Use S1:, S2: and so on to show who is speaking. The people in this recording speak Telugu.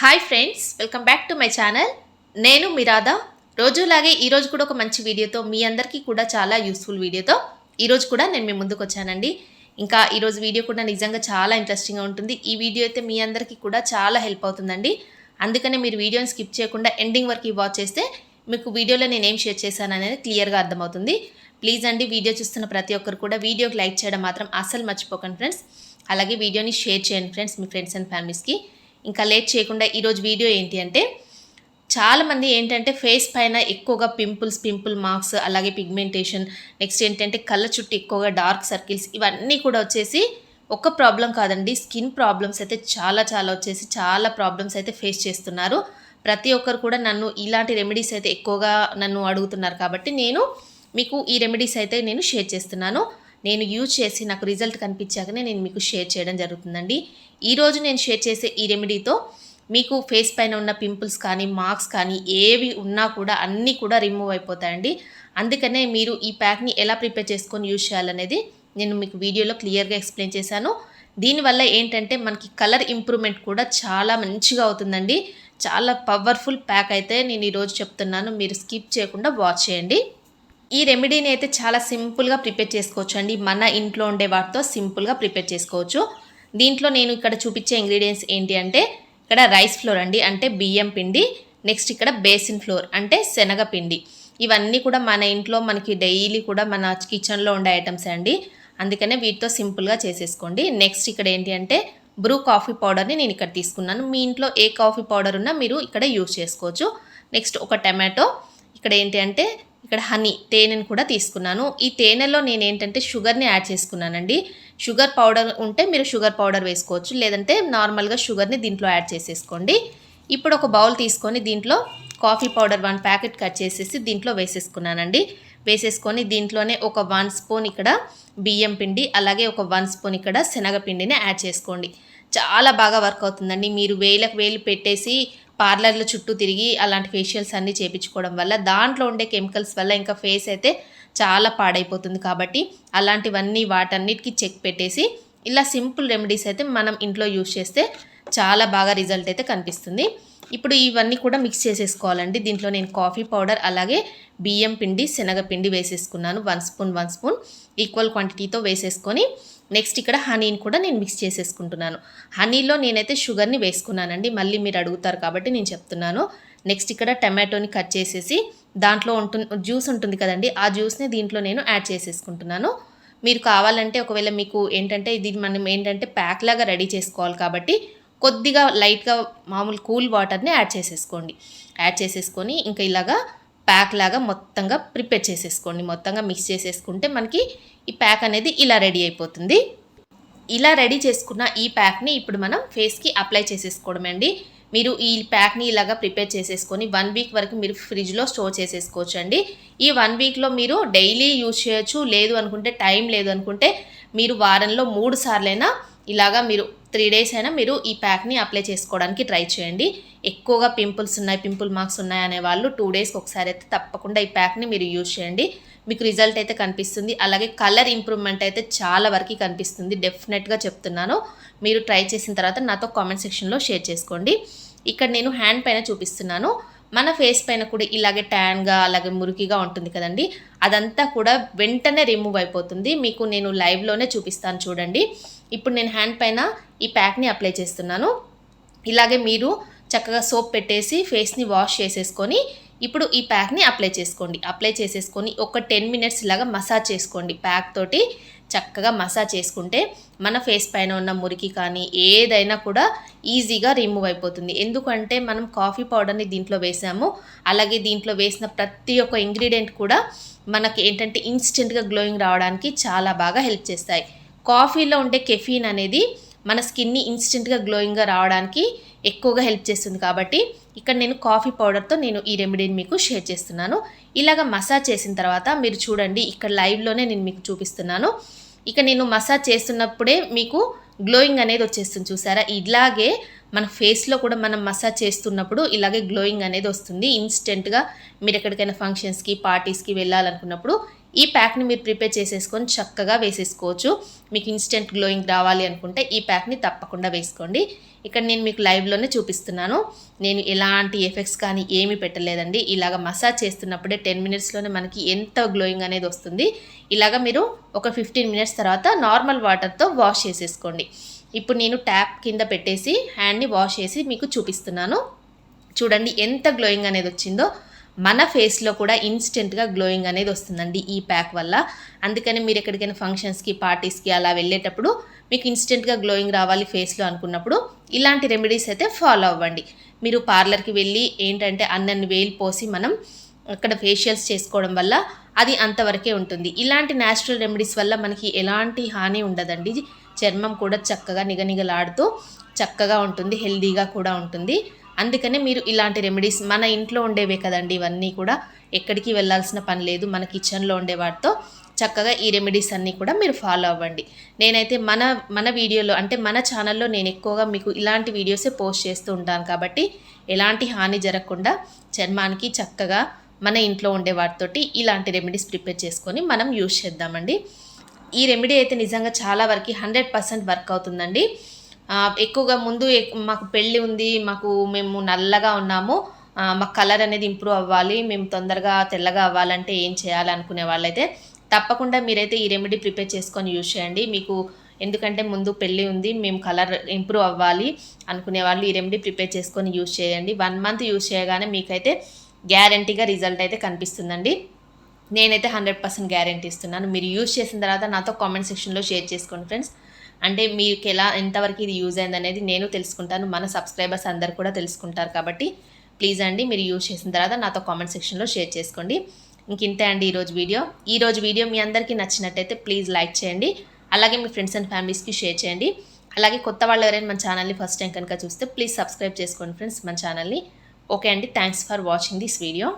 S1: Hi friends welcome back to my channel నేను మిరాదా. రోజులాగే ఈరోజు కూడా ఒక మంచి వీడియోతో మీ అందరికీ కూడా చాలా యూస్ఫుల్ వీడియోతో ఈరోజు కూడా నేను మీ ముందుకు వచ్చానండి. ఇంకా ఈరోజు వీడియో కూడా నిజంగా చాలా ఇంట్రెస్టింగ్గా ఉంటుంది. ఈ వీడియో అయితే మీ అందరికీ కూడా చాలా హెల్ప్ అవుతుందండి. అందుకనే మీరు వీడియోని స్కిప్ చేయకుండా ఎండింగ్ వరకు వాచ్ చేస్తే మీకు వీడియోలో నేను ఏం షేర్ చేశాను అనేది క్లియర్గా అర్థమవుతుంది. ప్లీజ్ అండి వీడియో చూస్తున్న ప్రతి ఒక్కరు కూడా వీడియోకి లైక్ చేయడం మాత్రం అస్సలు మర్చిపోకండి ఫ్రెండ్స్ అలాగే వీడియోని షేర్ చేయండి ఫ్రెండ్స్ మీ ఫ్రెండ్స్ అండ్ ఫ్యామిలీస్కి ఇంకా లేట్ చేయకుండా ఈరోజు వీడియో ఏంటి అంటే చాలామంది ఏంటంటే ఫేస్ పైన ఎక్కువగా పింపుల్స్ పింపుల్ మార్క్స్ అలాగే పిగ్మెంటేషన్ నెక్స్ట్ ఏంటంటే కళ్ళ చుట్టూ ఎక్కువగా డార్క్ సర్కిల్స్ ఇవన్నీ కూడా వచ్చేసి ఒక్క ప్రాబ్లం కాదండి. స్కిన్ ప్రాబ్లమ్స్ అయితే చాలా చాలా వచ్చేసి చాలా ప్రాబ్లమ్స్ అయితే ఫేస్ చేస్తున్నారు. ప్రతి ఒక్కరు కూడా నన్ను ఇలాంటి రెమెడీస్ అయితే ఎక్కువగా నన్ను అడుగుతున్నారు కాబట్టి నేను మీకు ఈ రెమెడీస్ అయితే నేను షేర్ చేస్తున్నాను. నేను యూజ్ చేసి నాకు రిజల్ట్ కనిపించాకనే నేను మీకు షేర్ చేయడం జరుగుతుందండి. ఈరోజు నేను షేర్ చేసే ఈ రెమెడీతో మీకు ఫేస్ పైన ఉన్న పింపుల్స్ కానీ మార్క్స్ కానీ ఏవి ఉన్నా కూడా అన్నీ కూడా రిమూవ్ అయిపోతాయండి. అందుకనే మీరు ఈ ప్యాక్ని ఎలా ప్రిపేర్ చేసుకొని యూజ్ చేయాలనేది నేను మీకు వీడియోలో క్లియర్గా ఎక్స్ప్లెయిన్ చేశాను. దీనివల్ల ఏంటంటే మనకి కలర్ ఇంప్రూవ్మెంట్ కూడా చాలా మంచిగా అవుతుందండి. చాలా పవర్ఫుల్ ప్యాక్ అయితే నేను ఈరోజు చెప్తున్నాను. మీరు స్కిప్ చేయకుండా వాచ్ చేయండి. ఈ రెమెడీని అయితే చాలా సింపుల్గా ప్రిపేర్ చేసుకోవచ్చు అండి మన ఇంట్లో ఉండే వాటితో సింపుల్గా ప్రిపేర్ చేసుకోవచ్చు. దీంట్లో నేను ఇక్కడ చూపించే ఇంగ్రీడియంట్స్ ఏంటి అంటే ఇక్కడ రైస్ ఫ్లోర్ అండి అంటే బియ్యం పిండి నెక్స్ట్ ఇక్కడ బేసిన్ ఫ్లోర్ అంటే శనగ పిండి. ఇవన్నీ కూడా మన ఇంట్లో మనకి డైలీ కూడా మన కిచెన్లో ఉండే ఐటమ్స్ అండి. అందుకనే వీటితో సింపుల్గా చేసేసుకోండి. నెక్స్ట్ ఇక్కడ ఏంటి అంటే బ్రూ కాఫీ పౌడర్ని నేను ఇక్కడ తీసుకున్నాను. మీ ఇంట్లో ఏ కాఫీ పౌడర్ ఉన్నా మీరు ఇక్కడ యూజ్ చేసుకోవచ్చు. నెక్స్ట్ ఒక టమాటో ఇక్కడ ఏంటి అంటే ఇక్కడ హనీ తేనెను కూడా తీసుకున్నాను. ఈ తేనెలో నేను ఏంటంటే షుగర్ని యాడ్ చేసుకున్నానండి. షుగర్ పౌడర్ ఉంటే మీరు షుగర్ పౌడర్ వేసుకోవచ్చు. లేదంటే నార్మల్గా షుగర్ని దీంట్లో యాడ్ చేసేసుకోండి. ఇప్పుడు ఒక బౌల్ తీసుకొని దీంట్లో coffee powder one packet cut చేసేసి దీంట్లో వేసేసుకున్నానండి. వేసేసుకొని దీంట్లోనే ఒక వన్ స్పూన్ ఇక్కడ బియ్యం పిండి అలాగే ఒక వన్ స్పూన్ ఇక్కడ శనగపిండిని యాడ్ చేసుకోండి. చాలా బాగా వర్క్ అవుతుందండి. మీరు వేలకు వేలు పెట్టేసి పార్లర్ల చుట్టూ తిరిగి అలాంటి ఫేషియల్స్ అన్నీ చేయించుకోవడం వల్ల దాంట్లో ఉండే కెమికల్స్ వల్ల ఇంకా ఫేస్ అయితే చాలా పాడైపోతుంది కాబట్టి అలాంటివన్నీ వాటన్నిటికీ చెక్ పెట్టేసి ఇలా సింపుల్ రెమెడీస్ అయితే మనం ఇంట్లో యూజ్ చేస్తే చాలా బాగా రిజల్ట్ అయితే కనిపిస్తుంది. ఇప్పుడు ఇవన్నీ కూడా మిక్స్ చేసేసుకోవాలండి. దీంట్లో నేను కాఫీ పౌడర్ అలాగే బియ్యం పిండి శనగపిండి వేసేసుకున్నాను. One spoon one spoon. Equal క్వాంటిటీతో వేసేసుకొని నెక్స్ట్ ఇక్కడ హనీని కూడా నేను మిక్స్ చేసేసుకుంటున్నాను. హనీలో నేనైతే షుగర్ని వేసుకున్నానండి. మళ్ళీ మీరు అడుగుతారు కాబట్టి నేను చెప్తున్నాను. నెక్స్ట్ ఇక్కడ టమాటోని కట్ చేసేసి దాంట్లో ఉంటుంది జ్యూస్ ఉంటుంది కదండి ఆ జ్యూస్ని దీంట్లో నేను యాడ్ చేసేసుకుంటున్నాను. మీరు కావాలంటే ఒకవేళ మీకు ఏంటంటే ఇది మనం ఏంటంటే ప్యాక్ లాగా రెడీ చేసుకోవాలి కాబట్టి కొద్దిగా లైట్గా మామూలు కూల్ వాటర్ని యాడ్ చేసేసుకోండి. యాడ్ చేసేసుకొని ఇంకా ఇలాగా ప్యాక్ లాగా మొత్తంగా ప్రిపేర్ చేసేసుకోండి. మొత్తంగా మిక్స్ చేసేసుకుంటే మనకి ఈ ప్యాక్ అనేది ఇలా రెడీ అయిపోతుంది. ఇలా రెడీ చేసుకున్న ఈ ప్యాక్ని ఇప్పుడు మనం ఫేస్కి అప్లై చేసేసుకోవడమే అండి. మీరు ఈ ప్యాక్ని ఇలాగా ప్రిపేర్ చేసేసుకొని వన్ వీక్ వరకు మీరు ఫ్రిడ్జ్లో స్టోర్ చేసేసుకోవచ్చు అండి. ఈ వన్ వీక్లో మీరు డైలీ యూజ్ చేయొచ్చు. లేదు అనుకుంటే టైం లేదు అనుకుంటే మీరు వారంలో మూడు సార్లైనా ఇలాగా మీరు త్రీ డేస్ అయినా మీరు ఈ ప్యాక్ని అప్లై చేసుకోవడానికి ట్రై చేయండి. ఎక్కువగా పింపుల్స్ ఉన్నాయి పింపుల్ మార్క్స్ ఉన్నాయి అనే వాళ్ళు టూ డేస్కి ఒకసారి అయితే తప్పకుండా ఈ ప్యాక్ని మీరు యూజ్ చేయండి. మీకు రిజల్ట్ అయితే కనిపిస్తుంది. అలాగే కలర్ ఇంప్రూవ్మెంట్ అయితే చాలా వరకు కనిపిస్తుంది. డెఫినెట్గా చెప్తున్నాను. మీరు ట్రై చేసిన తర్వాత నాతో కామెంట్ సెక్షన్లో షేర్ చేసుకోండి. ఇక్కడ నేను హ్యాండ్ పైన చూపిస్తున్నాను. మన ఫేస్ పైన కూడా ఇలాగే ట్యాన్గా అలాగే మురికిగా ఉంటుంది కదండి. అదంతా కూడా వెంటనే రిమూవ్ అయిపోతుంది. మీకు నేను లైవ్లోనే చూపిస్తాను చూడండి. ఇప్పుడు నేను హ్యాండ్ పైన ఈ ప్యాక్ని అప్లై చేస్తున్నాను. ఇలాగే మీరు చక్కగా సోప్ పెట్టేసి ఫేస్ని వాష్ చేసేసుకొని ఇప్పుడు ఈ ప్యాక్ని అప్లై చేసుకోండి. అప్లై చేసేసుకొని ఒక టెన్ మినిట్స్ ఇలాగా మసాజ్ చేసుకోండి. ప్యాక్ తోటి చక్కగా మసాజ్ చేసుకుంటే మన ఫేస్ పైన ఉన్న మురికి కానీ ఏదైనా కూడా ఈజీగా రిమూవ్ అయిపోతుంది. ఎందుకంటే మనం కాఫీ పౌడర్ని దీంట్లో వేసాము. అలాగే దీంట్లో వేసిన ప్రతి ఒక్క ఇంగ్రీడియంట్ కూడా మనకి ఏంటంటే ఇన్స్టెంట్గా గ్లోయింగ్ రావడానికి చాలా బాగా హెల్ప్ చేస్తాయి. కాఫీలో ఉండే కెఫీన్ అనేది మన స్కిన్ని ఇన్స్టెంట్గా గ్లోయింగ్గా రావడానికి ఎక్కువగా హెల్ప్ చేస్తుంది కాబట్టి ఇక్కడ నేను కాఫీ పౌడర్తో నేను ఈ రెమెడీని మీకు షేర్ చేస్తున్నాను. ఇలాగ మసాజ్ చేసిన తర్వాత మీరు చూడండి ఇక్కడ లైవ్లోనే నేను మీకు చూపిస్తున్నాను. ఇక నేను మసాజ్ చేస్తున్నప్పుడే మీకు గ్లోయింగ్ అనేది వచ్చేస్తుంది చూసారా? ఇలాగే మన ఫేస్లో కూడా మనం మసాజ్ చేస్తున్నప్పుడు ఇలాగే గ్లోయింగ్ అనేది వస్తుంది. ఇన్స్టెంట్గా మీరు ఎక్కడికైనా ఫంక్షన్స్కి పార్టీస్కి వెళ్ళాలనుకున్నప్పుడు ఈ ప్యాక్ని మీరు ప్రిపేర్ చేసేసుకొని చక్కగా వేసేసుకోవచ్చు. మీకు ఇన్స్టెంట్ గ్లోయింగ్ రావాలి అనుకుంటే ఈ ప్యాక్ని తప్పకుండా వేసుకోండి. ఇక్కడ నేను మీకు లైవ్లోనే చూపిస్తున్నాను. నేను ఎలాంటి ఎఫెక్ట్స్ కానీ ఏమీ పెట్టలేదండి. ఇలాగ మసాజ్ చేస్తున్నప్పుడే టెన్ మినిట్స్లోనే మనకి ఎంత గ్లోయింగ్ అనేది వస్తుంది. ఇలాగ మీరు ఒక ఫిఫ్టీన్ మినిట్స్ తర్వాత నార్మల్ వాటర్తో వాష్ చేసేసుకోండి. ఇప్పుడు నేను ట్యాప్ కింద పెట్టేసి హ్యాండ్ని వాష్ చేసి మీకు చూపిస్తున్నాను. చూడండి ఎంత గ్లోయింగ్ అనేది వచ్చిందో. మన ఫేస్లో కూడా ఇన్స్టెంట్గా గ్లోయింగ్ అనేది వస్తుందండి ఈ ప్యాక్ వల్ల. అందుకని మీరు ఎక్కడికైనా ఫంక్షన్స్కి పార్టీస్కి అలా వెళ్ళేటప్పుడు మీకు ఇన్స్టెంట్గా గ్లోయింగ్ రావాలి ఫేస్లో అనుకున్నప్పుడు ఇలాంటి రెమెడీస్ అయితే ఫాలో అవ్వండి. మీరు పార్లర్కి వెళ్ళి ఏంటంటే అన్నన్ని వేలు పోసి మనం అక్కడ ఫేషియల్స్ చేసుకోవడం వల్ల అది అంతవరకే ఉంటుంది. ఇలాంటి న్యాచురల్ రెమెడీస్ వల్ల మనకి ఎలాంటి హాని ఉండదండి. చర్మం కూడా చక్కగా నిగనిగలాడుతూ చక్కగా ఉంటుంది హెల్దీగా కూడా ఉంటుంది. అందుకనే మీరు ఇలాంటి రెమెడీస్ మన ఇంట్లో ఉండేవే కదండి ఇవన్నీ కూడా. ఎక్కడికి వెళ్ళాల్సిన పని లేదు. మన కిచెన్లో ఉండే వాటితో చక్కగా ఈ రెమెడీస్ అన్నీ కూడా మీరు ఫాలో అవ్వండి. నేనైతే మన మన వీడియోలో అంటే మన ఛానల్లో నేను ఎక్కువగా మీకు ఇలాంటి వీడియోసే పోస్ట్ చేస్తూ ఉంటాను కాబట్టి ఎలాంటి హాని జరగకుండా చర్మానికి చక్కగా మన ఇంట్లో ఉండే వాటితోటి ఇలాంటి రెమెడీస్ ప్రిపేర్ చేసుకొని మనం యూజ్ చేద్దామండి. ఈ రెమెడీ అయితే నిజంగా చాలా వరకు హండ్రెడ్ పర్సెంట్ వర్క్ అవుతుందండి. ఎక్కువగా ముందు మాకు పెళ్ళి ఉంది మాకు మేము నల్లగా ఉన్నాము మాకు కలర్ అనేది ఇంప్రూవ్ అవ్వాలి మేము తొందరగా తెల్లగా అవ్వాలంటే ఏం చేయాలనుకునే వాళ్ళైతే తప్పకుండా మీరైతే ఈ రెమెడీ ప్రిపేర్ చేసుకొని యూజ్ చేయండి. మీకు ఎందుకంటే ముందు పెళ్ళి ఉంది మేము కలర్ ఇంప్రూవ్ అవ్వాలి అనుకునే వాళ్ళు ఈ రెమెడీ ప్రిపేర్ చేసుకొని యూజ్ చేయండి. వన్ మంత్ యూజ్ చేయగానే మీకైతే గ్యారంటీగా రిజల్ట్ అయితే కనిపిస్తుందండి. నేనైతే హండ్రెడ్ పర్సెంట్ గ్యారంటీ ఇస్తున్నాను. మీరు యూజ్ చేసిన తర్వాత నాతో కామెంట్ సెక్షన్లో షేర్ చేసుకోండి ఫ్రెండ్స్. అంటే మీకు ఎలా ఎంతవరకు ఇది యూజ్ అయింది అనేది నేను తెలుసుకుంటాను. మన సబ్స్క్రైబర్స్ అందరు కూడా తెలుసుకుంటారు కాబట్టి ప్లీజ్ అండి మీరు యూజ్ చేసిన తర్వాత నాతో కామెంట్ సెక్షన్లో షేర్ చేసుకోండి. ఇంక ఇంతే అండి ఈరోజు వీడియో. ఈరోజు వీడియో మీ అందరికీ నచ్చినట్టయితే ప్లీజ్ లైక్ చేయండి. అలాగే మీ ఫ్రెండ్స్ అండ్ ఫ్యామిలీస్కి షేర్ చేయండి. అలాగే కొత్త వాళ్ళు ఎవరైనా మన ఛానల్ని ఫస్ట్ టైం కనుక చూస్తే ప్లీజ్ సబ్స్క్రైబ్ చేసుకోండి ఫ్రెండ్స్ మన ఛానల్ని. ఓకే అండి thanks for watching this video.